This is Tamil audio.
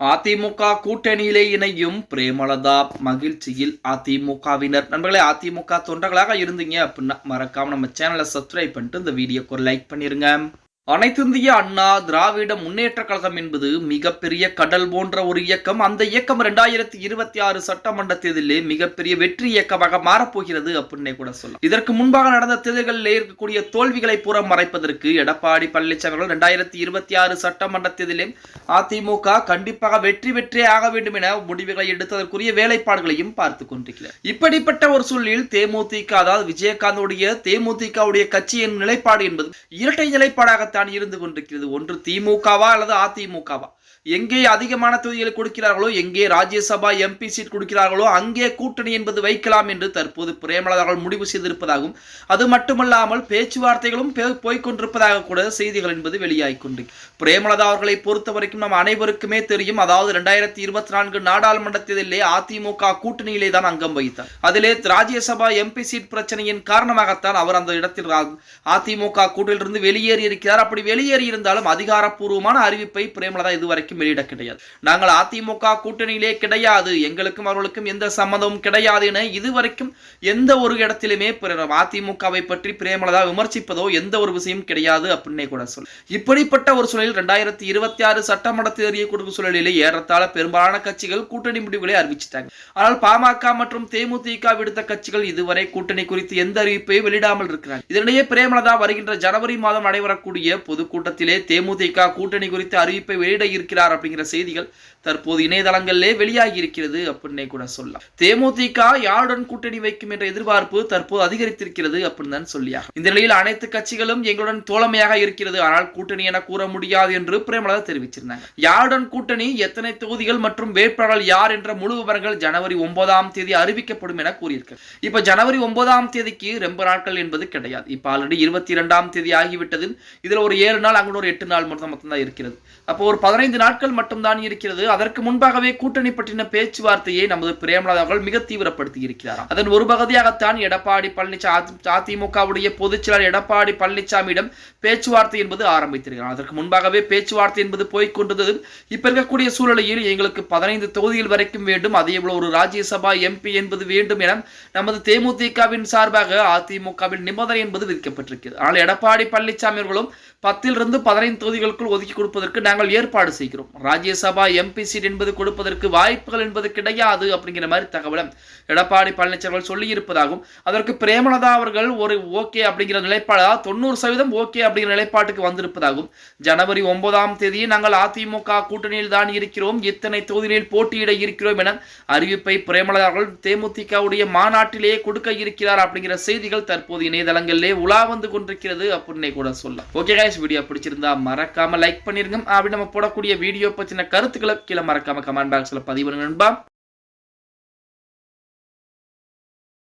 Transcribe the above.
அதிமுக கூட்டணியிலே இணையும் பிரேமலதா மகிழ்ச்சியில் அதிமுகவினர். நண்பர்களே அதிமுக தொண்டர்களாக இருந்தீங்க அப்படின்னா மறக்காம நம்ம சேனலை சப்ஸ்கிரைப் பண்ணிட்டு இந்த வீடியோக்கு ஒரு லைக் பண்ணிருங்க. அனைத்திந்திய அண்ணா திராவிட முன்னேற்ற கழகம் என்பது மிகப்பெரிய கடல் போன்ற ஒரு இயக்கம். அந்த இயக்கம் இரண்டாயிரத்தி இருபத்தி ஆறு சட்டமன்ற தேர்தலிலே மிகப்பெரிய வெற்றி இயக்கமாக மாறப்போகிறது அப்படின்னே கூட சொல்லலாம். இதற்கு முன்பாக நடந்த தேர்தல்களில் இருக்கக்கூடிய தோல்விகளை பூரா மறைப்பதற்கு எடப்பாடி பழனிசாமி அவர்கள் ரெண்டாயிரத்தி இருபத்தி ஆறு சட்டமன்ற தேர்தலிலே அதிமுக கண்டிப்பாக வெற்றி வெற்றியே ஆக வேண்டும் என முடிவுகளை எடுத்ததற்குரிய வேலைப்பாடுகளையும் பார்த்து கொண்டிருக்கிறார். இப்படிப்பட்ட ஒரு சூழலில் தேமுதிக அதாவது விஜயகாந்தோடைய தேமுதிகவுடைய கட்சியின் நிலைப்பாடு என்பது இரட்டை தான் இருந்து கொண்டிருக்கிறது. ஒன்று திமுகவா அல்லது அதிமுகவா? எங்கே அதிகமான தொகுதிகள் கொடுக்கிறார்களோ எங்கே ராஜ்யசபா எம்பி சீட் கொடுக்கிறார்களோ அங்கே கூட்டணி என்பது வைக்கலாம் என்று தற்போது பிரேமலதா அவர்கள் முடிவு செய்திருப்பதாகவும் அது மட்டுமல்லாமல் பேச்சுவார்த்தைகளும் பே- கூட செய்திகள் என்பது வெளியாகிக் கொண்டு பிரேமலதா அவர்களை பொறுத்த வரைக்கும் நம் அனைவருக்குமே தெரியும் அதாவது இரண்டாயிரத்தி இருபத்தி நான்கு நாடாளுமன்ற தேர்தலிலே அதிமுக கூட்டணியிலே தான் அங்கம் வகித்தார். அதிலே ராஜ்யசபா எம்பி சீட் பிரச்சனையின் காரணமாகத்தான் அவர் அந்த இடத்தில் அதிமுக கூட்டணியிலிருந்து வெளியேறி இருக்கிறார் அப்படி வெளியேறி இருந்தாலும் அதிகாரப்பூர்வமான அறிவிப்பை பிரேமலதா இதுவரைக்கும் வெளியிட கிடையாது. நாங்கள் அதிமுக கூட்டணியிலே கிடையாது. எங்களுக்கும் அவர்களுக்கும் எந்த சம்மந்தமும் கிடையாது என இதுவரைக்கும் எந்த ஒரு இடத்திலுமே அதிமுகவை பற்றி பிரேமலதா விமர்சிப்பதோ எந்த ஒரு விஷயம் கிடையாது அப்படின்னே கூட சொல். இப்படிப்பட்ட ஒரு சூழலில் இரண்டாயிரத்தி இருபத்தி ஆறு சட்டமன்ற தேர்தல் கொடுக்கும் சூழலிலே ஏறத்தாழ பெரும்பாலான கட்சிகள் கூட்டணி முடிவுகளை அறிவிச்சிட்டாங்க. ஆனால் பாமக மற்றும் தேமுதிக விடுத்த கட்சிகள் இதுவரை கூட்டணி குறித்து எந்த அறிவிப்பையும் வெளியிடாமல் இருக்கிறாங்க. இதனிடையே பிரேமலதா வருகின்ற ஜனவரி மாதம் நடைபெறக்கூடிய பொதுக்கூட்டத்திலே தேமுதிக கூட்டணி குறித்து அறிவிப்பை வெளியிட இருக்கிறார் இருக்கிறார் அப்படிங்கிற செய்திகள் தற்போது இணையதளங்களிலே வெளியாகி இருக்கிறது அப்படின்னே கூட சொல்லலாம். தேமுதிக யாருடன் கூட்டணி வைக்கும் என்ற எதிர்பார்ப்பு தற்போது அதிகரித்திருக்கிறது அப்படின்னு தான் சொல்லியாக இந்த நிலையில் அனைத்து கட்சிகளும் எங்களுடன் தோழமையாக இருக்கிறது. ஆனால் கூட்டணி என கூற முடியாது என்று பிரேமலதா தெரிவிச்சிருந்தாங்க. யாருடன் கூட்டணி எத்தனை தொகுதிகள் மற்றும் வேட்பாளர்கள் யார் என்ற முழு விவரங்கள் ஜனவரி ஒன்பதாம் தேதி அறிவிக்கப்படும் என கூறியிருக்கார் இப்ப ஜனவரி ஒன்பதாம் தேதிக்கு ரொம்ப நாட்கள் என்பது கிடையாது. இப்ப ஆல்ரெடி இருபத்தி இரண்டாம் தேதி ஆகிவிட்டது இதுல ஒரு ஏழு நாள் அங்கே ஒரு எட்டு நாள் மட்டும் மட்டும்தான் இருக்கிறது. அப்போ ஒரு பதினைந்து நாட்கள் நாட்கள் மட்டும்தான் இருக்கிறது. அதற்கு முன்பாகவே கூட்டணி பற்றின பேச்சுவார்த்தையை நமது பிரேமலதா அவர்கள் மிக தீவிரப்படுத்தி இருக்கிறார் அதன் ஒரு பகுதியாகத்தான் எடப்பாடி பழனிசாமி அதிமுகவுடைய பொதுச் செயலாளர் எடப்பாடி பழனிசாமியிடம் பேச்சுவார்த்தை என்பது ஆரம்பித்திருக்கிறார். அதற்கு முன்பாகவே பேச்சுவார்த்தை என்பது போய்கொண்டிருந்தது இப்ப இருக்கக்கூடிய சூழ்நிலையில் எங்களுக்கு பதினைந்து தொகுதிகள் வரைக்கும் வேண்டும் அதே போல ஒரு ராஜ்யசபா எம்பி என்பது வேண்டும் என நமது தேமுதிகவின் சார்பாக அதிமுகவில் நிபந்தனை என்பது விதிக்கப்பட்டிருக்கிறது. ஆனால் எடப்பாடி பழனிசாமி அவர்களும் பத்திலிருந்து பதினைந்து தொகுதிகளுக்குள் ஒதுக்கி கொடுப்பதற்கு நாங்கள் ஏற்பாடு செய்கிறோம். ராஜ்யசபா எம்பி சீட் என்பது கொடுப்பதற்கு வாய்ப்புகள் என்பது கிடையாது அப்படிங்கிற மாதிரி தகவலும் எடப்பாடி பழனிசாமி சொல்லியிருப்பதாகவும் சொல்லி அதற்கு பிரேமலதா அவர்கள் ஒரு ஓகே அப்படிங்கிற நிலைப்பாடா தொண்ணூறு சதவீதம் ஓகே அப்படிங்கிற நிலைப்பாட்டுக்கு வந்திருப்பதாகவும் ஜனவரி ஒன்பதாம் தேதி நாங்கள் அதிமுக கூட்டணியில் தான் இருக்கிறோம் இத்தனை தொகுதிகளில் போட்டியிட இருக்கிறோம் என அறிவிப்பை பிரேமலதா அவர்கள் தேமுதிகவுடைய மாநாட்டிலேயே கொடுக்க இருக்கிறார் அப்படிங்கிற செய்திகள் தற்போது இணையதளங்களிலே உலா வந்து கொண்டிருக்கிறது அப்படின்னே கூட சொல்லலாம். ஓகே கைஸ் வீடியோ பிடிச்சிருந்தா மறக்காம லைக் பண்ணிருங்க. அப்படி நம்ம போடக்கூடிய வீடியோ பத்தின கருத்துக்களை கீழே மறக்காம கமெண்ட் பாக்ஸ்ல பதிவு பண்ணுங்க நண்பா.